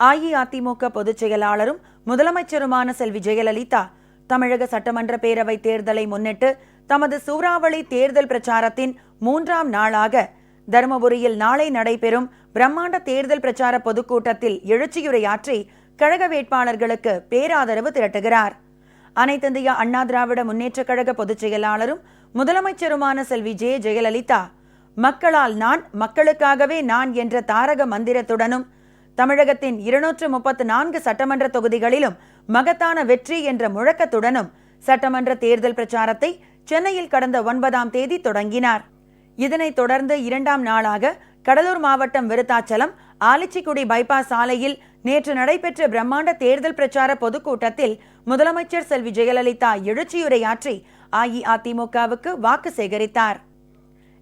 அஇஅதிமுக பொதுச் செயலாளரும் முதலமைச்சருமான செல்வி ஜெயலலிதா தமிழக சட்டமன்ற பேரவை தேர்தலை முன்னிட்டு தமது சூறாவளி தேர்தல் பிரச்சாரத்தின் மூன்றாம் நாளாக தருமபுரியில் நாளை நடைபெறும் பிரம்மாண்ட தேர்தல் பிரச்சார பொதுக்கூட்டத்தில் எழுச்சியுரையாற்றி கழக வேட்பாளர்களுக்கு பேராதரவு திரட்டுகிறார். அனைத்திந்திய அண்ணா திராவிட முன்னேற்றக் கழக பொதுச் செயலாளரும் முதலமைச்சருமான செல்வி ஜெ ஜெயலலிதா மக்களால் நான் மக்களுக்காகவே நான் என்ற தாரக மந்திரத்துடனும் தமிழகத்தின் இருநூற்று முப்பத்து நான்கு சட்டமன்ற தொகுதிகளிலும் மகத்தான வெற்றி என்ற முழக்கத்துடனும் சட்டமன்ற தேர்தல் பிரச்சாரத்தை சென்னையில் கடந்த ஒன்பதாம் தேதி தொடங்கினார். இதனைத் தொடர்ந்து இரண்டாம் நாளாக கடலூர் மாவட்டம் விருத்தாச்சலம் ஆலிச்சிக்குடி பைபாஸ் சாலையில் நேற்று நடைபெற்ற பிரம்மாண்ட தேர்தல் பிரச்சார பொதுக்கூட்டத்தில் முதலமைச்சர் செல்வி ஜெயலலிதா எழுச்சியுரையாற்றி அஇஅதிமுகவுக்கு வாக்கு சேகரித்தார்.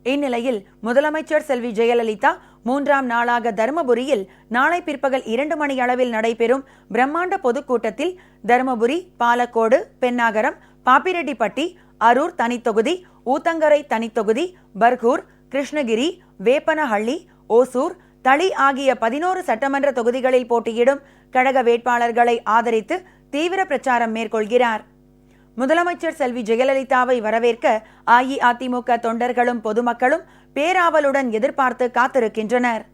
இந்நிலையில் முதலமைச்சர் செல்வி ஜெயலலிதா மூன்றாம் நாளாக தருமபுரியில் நாளை பிற்பகல் இரண்டு மணி அளவில் நடைபெறும் பிரம்மாண்ட பொதுக்கூட்டத்தில் தருமபுரி பாலக்கோடு பென்னாகரம் பாப்பிரெட்டிப்பட்டி அரூர் தனித்தொகுதி ஊத்தங்கரை தனித்தொகுதி பர்கூர் கிருஷ்ணகிரி வேப்பனஹள்ளி ஓசூர் தளி ஆகிய பதினோரு சட்டமன்ற தொகுதிகளில் போட்டியிடும் கழக வேட்பாளர்களை ஆதரித்து தீவிர பிரச்சாரம் மேற்கொள்கிறார். முதலமைச்சர் செல்வி ஜெயலலிதாவை வரவேற்க அஇஅதிமுக தொண்டர்களும் பொதுமக்களும் பேராவலுடன் எதிர்பார்த்து காத்திருக்கின்றனர்.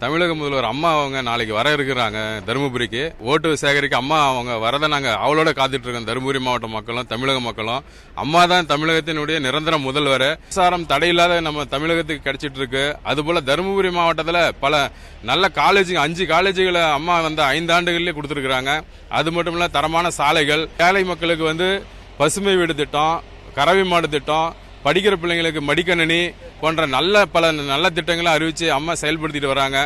தமிழக முதல்வர் அம்மா அவங்க நாளைக்கு வர இருக்கிறாங்க தருமபுரிக்கு. ஓட்டு சேகரிக்க அம்மா அவங்க வரதை நாங்க அவளோட காத்துட்டு இருக்கோம் தருமபுரி மாவட்ட மக்களும் தமிழக மக்களும். அம்மா தான் தமிழகத்தினுடைய நிரந்தர முதல்வர். மின்சாரம் தடையில்லாத நம்ம தமிழகத்துக்கு கிடைச்சிட்டு இருக்கு அதுபோல தருமபுரி மாவட்டத்துல பல நல்ல காலேஜ் அஞ்சு காலேஜுகளை அம்மா வந்து ஐந்து ஆண்டுகள்லேயே கொடுத்துருக்காங்க அது மட்டும் இல்ல தரமான சாலைகள். ஏழை மக்களுக்கு வந்து பசுமை வீடு திட்டம் கறவை மாடு திட்டம் படிக்கிற பிள்ளைங்களுக்கு மடிக்கணினி போன்ற நல்ல பல நல்ல திட்டங்களை அறிவித்து அம்மா செயல்படுத்திட்டு வராங்க.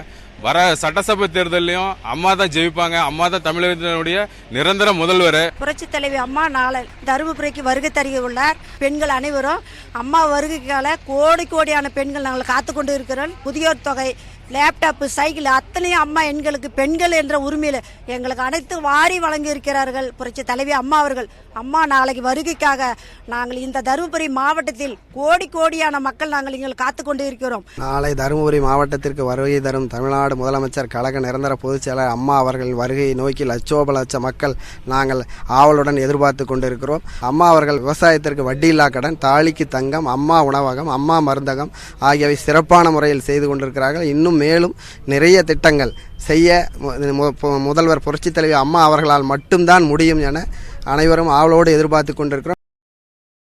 வர சட்டசபை தேர்தலையும் அம்மா தான் ஜெயிப்பாங்க. அம்மா தான் தமிழகத்தினுடைய நிரந்தர முதல்வர். புரட்சி தலைவி அம்மா நாளை தருமபுரிக்கு வருகை தருகி உள்ளார். பெண்கள் அனைவரும் அம்மா வருகைக்கால கோடி கோடியான பெண்கள் நாங்கள் காத்து கொண்டு இருக்கிறோம் முதியோர் தொகை லேப்டாப்பு சைக்கிள் அத்தனையும் அம்மா எங்களுக்கு பெண்கள் என்ற உரிமையில் எங்களுக்கு அனைத்து வாரி வழங்கி இருக்கிறார்கள் புரட்சி தலைவி அம்மா அவர்கள். அம்மா நாளைக்கு வருகைக்காக நாங்கள் இந்த தருமபுரி மாவட்டத்தில் கோடி கோடியான மக்கள் நாங்கள் இங்கே காத்து கொண்டு இருக்கிறோம் நாளை தருமபுரி மாவட்டத்திற்கு வருகை தரும் தமிழ்நாடு முதலமைச்சர் கழக நிரந்தர பொதுச் செயலர் அம்மா அவர்கள் வருகையை நோக்கி லட்சோப லட்ச மக்கள் நாங்கள் ஆவலுடன் எதிர்பார்த்து கொண்டிருக்கிறோம். அம்மா அவர்கள் விவசாயத்திற்கு வட்டியில்லா கடன் தாலிக்கு தங்கம் அம்மா உணவகம் அம்மா மருந்தகம் ஆகியவை சிறப்பான முறையில் செய்து கொண்டிருக்கிறார்கள். இன்னும் மேலும் நிறைய திட்டங்கள் செய்ய முதல்வர் புரட்சித் தலைவி அம்மா அவர்களால் மட்டும்தான் முடியும் என அனைவரும் ஆவலோடு எதிர்பார்த்து கொண்டிருக்கிறோம்.